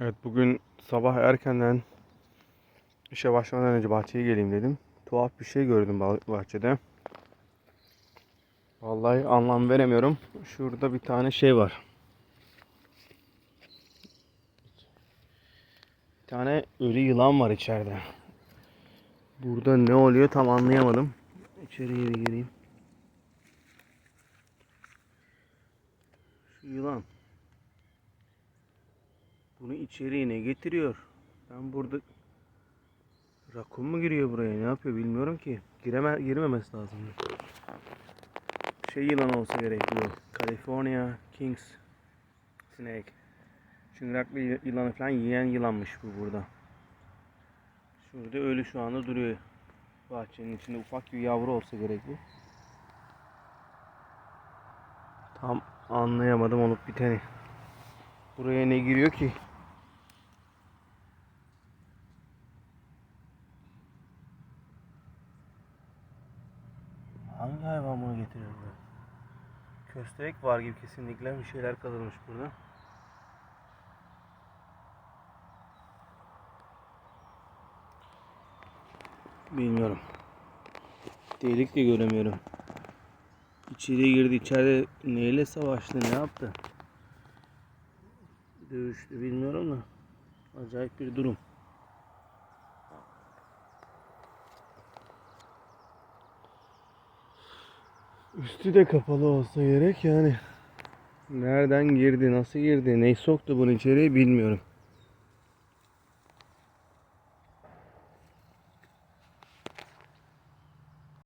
Evet bugün sabah erkenden işe başlamadan önce bahçeye geleyim dedim. Tuhaf bir şey gördüm bah- bahçede. Vallahi anlam veremiyorum. Şurada bir tane şey var. Bir tane ölü yılan var içeride. Burada ne oluyor tam anlayamadım. İçeriye bir gireyim. Şu yılan. Bunu içeriye ne getiriyor? Ben burada rakun mu giriyor buraya? Ne yapıyor bilmiyorum ki. Gireme girmemesi lazım. Şey yılan olsa gerek. California Kings Snake. Çıngıraklı yı- yılanı falan yiyen yılanmış bu burada. Şurada ölü şu anda duruyor. Bahçenin içinde ufak bir yavru olsa gerek bu. Tam anlayamadım olup biteni. Buraya ne giriyor ki? Hangi hayvan bunu getiriyor buraya? Köstebek var gibi kesinlikle bir şeyler kazılmış burada. Bilmiyorum. Delik de göremiyorum. İçeriye girdi. içeride neyle savaştı? Ne yaptı? Dövüştü bilmiyorum da. Acayip bir durum. Üstü de kapalı olsa gerek yani. Nereden girdi, nasıl girdi, ne soktu bunu içeriye bilmiyorum.